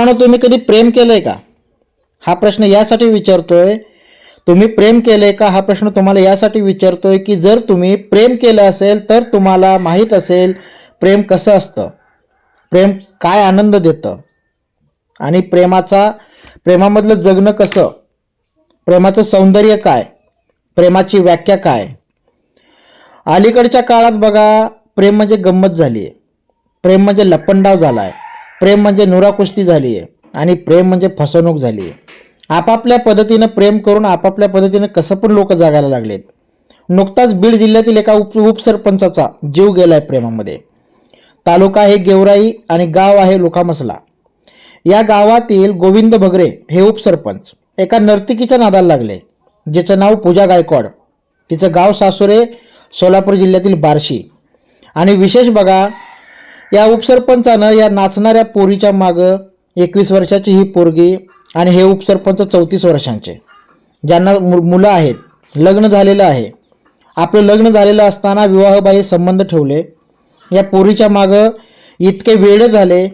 मित्रांनो, तुम्ही कधी प्रेम केलंय का? हा प्रश्न यासाठी विचारतोय. तुम्ही प्रेम केलंय का? हा प्रश्न तुम्हाला यासाठी विचारतोय की जर तुम्ही प्रेम केलं असेल तर तुम्हाला माहीत असेल प्रेम कसं असतं. प्रेम काय आनंद देतं? आणि प्रेमाचा प्रेमामधलं जगणं कसं? प्रेमाचं सौंदर्य काय? प्रेमाची व्याख्या काय? अलीकडच्या काळात बघा प्रेम म्हणजे गंमत झाली आहे प्रेम म्हणजे लपंडाव झाला आहे प्रेम म्हणजे नुराकुस्ती झाली आहे आणि प्रेम म्हणजे फसवणूक झाली आहे. आपापल्या पद्धतीनं प्रेम करून आपापल्या पद्धतीनं कसं पण लोक जागायला लागलेत. नुकताच बीड जिल्ह्यातील एका उप उपसरपंचाचा जीव गेलाय प्रेमामध्ये. तालुका आहे गेवराई आणि गाव आहे लोकामसला या गावातील गोविंद भगरे हे उपसरपंच. एका नर्तिकीच्या नादाला लागले. जिचं नाव पूजा गायकवाड. तिचं गाव सासुरे सोलापूर जिल्ह्यातील बार्शी. आणि विशेष बघा या उपसरपंचानं या नाचणाऱ्या पोरीच्या मागं एकवीस वर्षाची ही पोरगी आणि हे उपसरपंच चौतीस वर्षांचे ज्यांना मु मुलं आहेत लग्न झालेलं आहे. आपलं लग्न झालेलं असताना विवाहबाह्य संबंध ठेवले. या पोरीच्या मागं इतके वेळ झाले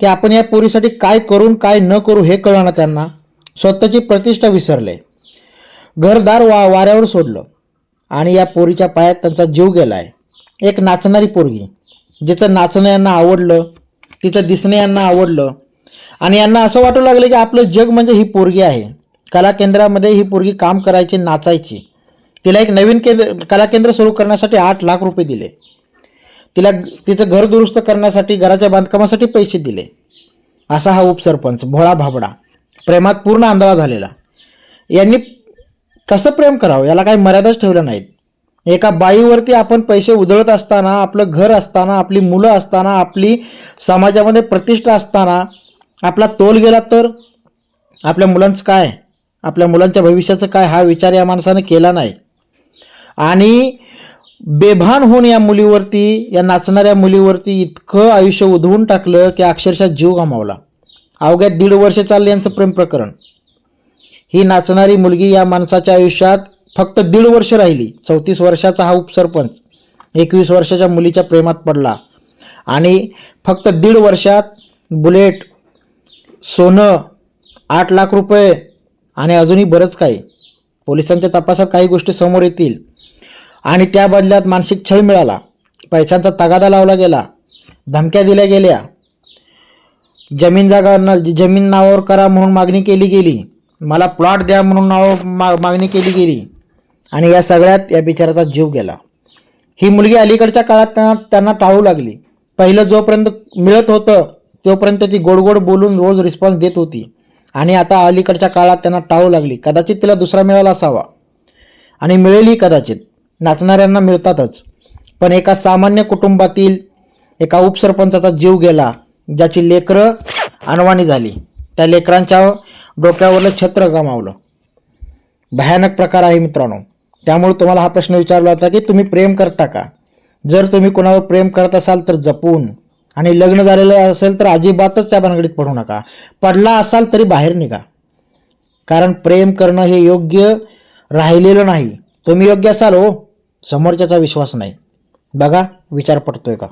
की आपण या पोरीसाठी काय करून काय न करू हे कळणं त्यांना. स्वतःची प्रतिष्ठा विसरले. घरदार वा वाऱ्यावर सोडलं आणि या पोरीच्या पायात त्यांचा जीव गेला आहे एक नाचणारी पोरगी. जिचं नाचणं यांना आवडलं तिचं दिसणं यांना आवडलं. आणि यांना असं वाटू लागलं की आपलं जग म्हणजे ही पोरगी आहे. कला केंद्रामध्ये ही पोरगी काम करायची नाचायची. तिला एक नवीन केंद्र कला केंद्र सुरू करण्यासाठी आठ लाख रुपये दिले. तिला तिचं घर दुरुस्त करण्यासाठी घराच्या बांधकामासाठी पैसे दिले. असा हा उपसरपंच भोळा भाबडा. प्रेमात पूर्ण आंधळा झालेला. यांनी कसं प्रेम करावं? याला काही मर्यादाच ठेवल्या नाहीत. एका बाईवरती आपण पैसे उधळत असताना आपलं घर असताना आपली मुलं असताना आपली समाजामध्ये प्रतिष्ठा असताना आपला तोल गेला तर? आपल्या मुलांचं काय? आपल्या मुलांच्या भविष्याचं काय? हा विचार या माणसानं केला नाही. आणि बेभान होऊन या मुलीवरती या नाचणाऱ्या मुलीवरती इतकं आयुष्य उधळून टाकलं की अक्षरशः जीव गमावला. अवघ्या दीड वर्ष चाललं यांचं प्रेम प्रकरण. ही नाचणारी मुलगी या माणसाच्या आयुष्यात फक्त दीड वर्ष राहिली. चौतीस वर्षाचा हा उपसरपंच. एकवीस वर्षाच्या मुलीच्या प्रेमात पडला. आणि फक्त दीड वर्षात बुलेट सोनं आठ लाख रुपये आणि अजूनही बरंच काही. पोलिसांच्या तपासात काही गोष्टी समोर येतील. आणि त्या बदल्यात मानसिक छळ मिळाला. पैशांचा तगादा लावला गेला. धमक्या दिल्या गेल्या. जमीन जागा न जमीन नावावर करा म्हणून मागणी केली गेली. मला प्लॉट द्या म्हणून नाव मा मागणी केली गेली. आणि या सगळ्यात या बिचाराचा जीव गेला. ही मुलगी अलीकडच्या काळात त्यांना त्यांना टाळू लागली. पहिलं जोपर्यंत मिळत होतं तोपर्यंत ती गोड गोड बोलून रोज रिस्पॉन्स देत होती. आणि आता अलीकडच्या काळात त्यांना टाळू लागली. कदाचित तिला दुसरा मिळाला असावा. आणि मिळेलही कदाचित. नाचणाऱ्यांना मिळतातच. पण एका सामान्य कुटुंबातील एका उपसरपंचाचा जीव गेला. ज्याची लेकरं अनवाणी झाली. त्या लेकरांच्या डोक्यावरलं छत्र गमावलं. भयानक प्रकार आहे मित्रांनो. त्यामुळे तुम्हाला हा प्रश्न विचारला होता की तुम्ही प्रेम करता का? जर तुम्ही कोणावर प्रेम करत असाल तर जपून. आणि लग्न झालेलं असेल तर अजिबातच त्या भानगडीत पडू नका. पडला असाल तरी बाहेर निघा. कारण प्रेम करणं हे योग्य राहिलेलं नाही. तुम्ही योग्य असाल हो. समोरच्याचा विश्वास नाही. बघा विचार पडतोय का?